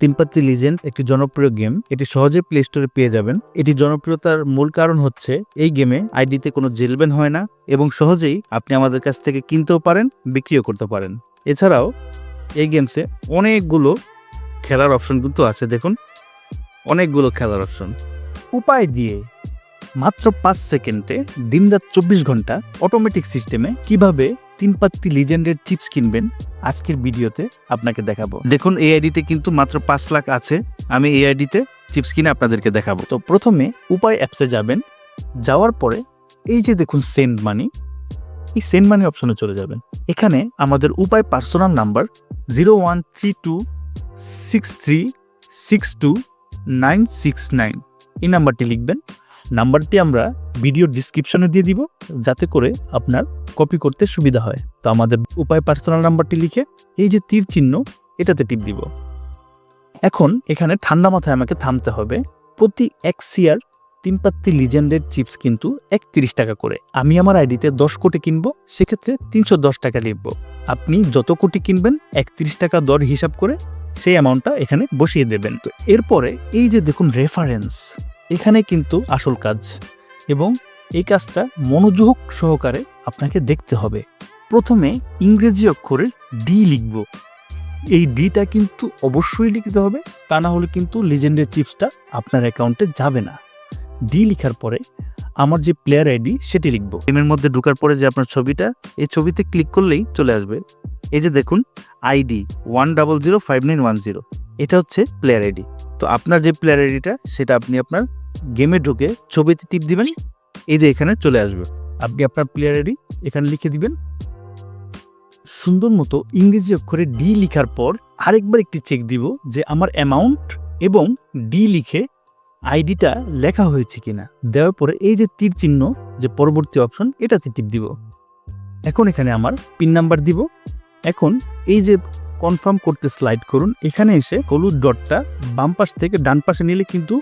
তিনপাত্তি legend একটি জনপ্রিয় game এটি সহজে প্লে স্টোরে পেয়ে যাবেন। এটি জনপ্রিয়তার মূল কারণ হচ্ছে, এই গেমে আইডিতে কোনো জেলবেন হয় না এবং সহজেই আপনি আমাদের কাছ থেকে কিনতেও পারেন, বিক্রিও করতে পারেন। এছাড়াও, এই গেমসে অনেকগুলো খেলার অপশন কিন্তু আছে। দেখুন, অনেকগুলো খেলার অপশন উপায় দিয়ে মাত্র পাঁচ সেকেন্ডে দিনরাত চব্বিশ ঘণ্টা অটোমেটিক সিস্টেমে কীভাবে তিন পাত্তি লিজেন্ডের চিপস কিনবেন আজকের ভিডিওতে আপনাকে দেখাবো। দেখুন এই আইডিতে কিন্তু মাত্র পাঁচ লাখ আছে। আমি এই আইডিতে চিপস কিনে আপনাদেরকে দেখাবো। তো প্রথমে উপায় অ্যাপসে যাবেন যাওয়ার পরে এই যে দেখুন সেন্ড মানি এই সেন্ড মানি অপশনে চলে যাবেন। এখানে আমাদের উপায় personal number zero one three two six three six two nine six nine এই নাম্বারটি লিখবেন নাম্বারটি আমরা ভিডিও ডিসক্রিপশনে দিয়ে দিব, যাতে করে আপনার কপি করতে সুবিধা হয়। তো আমাদের উপায় পার্সোনাল নাম্বারটি লিখে এই যে তীর চিহ্ন, এটাতে টিপ দিব। এখন এখানে ঠান্ডা মাথায় আমাকে থামতে হবে। প্রতি এক সিয়ার তিন পাত্তি লিজেন্ডের চিপস কিন্তু একত্রিশ টাকা করে। আমি আমার আইডিতে দশ কোটি কিনব, সেক্ষেত্রে তিনশো দশ টাকা লিখব। আপনি যত কোটি কিনবেন, একত্রিশ টাকা দর হিসাব করে সেই অ্যামাউন্টটা এখানে বসিয়ে দেবেন। তো এরপরে এই যে দেখুন রেফারেন্স এখানে কিন্তু আসল কাজ এবং এই কাজটা মনোযোগ সহকারে আপনাকে দেখতে হবে। প্রথমে ইংরেজি অক্ষরের ডি লিখব। এই ডিটা কিন্তু অবশ্যই লিখতে হবে, তা না হলে কিন্তু লিজেন্ডের চিপসটা আপনার অ্যাকাউন্টে যাবে না। ডি লিখার পরে আমার যে প্লেয়ার আইডি সেটি লিখব। গেমের মধ্যে ঢুকার পরে যে আপনার ছবিটা, এই ছবিতে ক্লিক করলেই চলে আসবে। এই যে দেখুন ID one double zero five nine one zero এটা হচ্ছে প্লেয়ার আইডি তো আপনার যে প্লেয়ার আইডিটা সেটা আপনি আপনার গেমে ঢুকে ছবিতে টিপ দিবেন। এই যে এখানে চলে আসবে। আপনি আপনার প্লেয়ার আইডি এখানে লিখে দিবেন। সুন্দর মতো ইংরেজি অক্ষরে ডি লিখার পর আরেকবার একটি চেক দিব যে আমার অ্যামাউন্ট এবং ডি লিখে আইডিটা লেখা হয়েছে কিনা। দেওয়ার পরে এই যে তীর চিহ্ন, যে পরবর্তী অপশন এটাতে টিপ দিব। এখন এখানে আমার পিন নাম্বার দিব। এখন এই যে কনফার্ম করতে স্লাইড করুন। এখানে এসে হলুদ ডটটা বাম পাশ থেকে ডান পাশে নিলে কিন্তু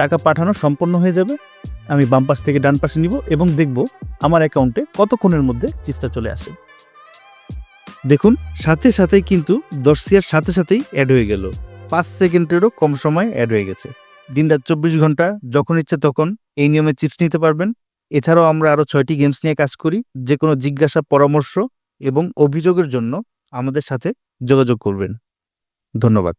টাকা পাঠানো সম্পন্ন হয়ে যাবে। আমি বাম পাশ থেকে ডান পাশে নিব এবং দেখব আমার অ্যাকাউন্টে কতক্ষণের মধ্যে চিপসটা চলে আসে। দেখুন, সাথে সাথেই কিন্তু দশ সিয়ার সাথে সাথেই অ্যাড হয়ে গেল। পাঁচ সেকেন্ডেরও কম সময় অ্যাড হয়ে গেছে। দিন রাত চব্বিশ ঘণ্টা, যখন ইচ্ছে তখন এই নিয়মে চিপস নিতে পারবেন। এছাড়াও আমরা আরও ছয়টি গেমস নিয়ে কাজ করি যে কোনো জিজ্ঞাসা, পরামর্শ এবং অভিযোগের জন্য আমাদের সাথে যোগাযোগ করবেন। ধন্যবাদ।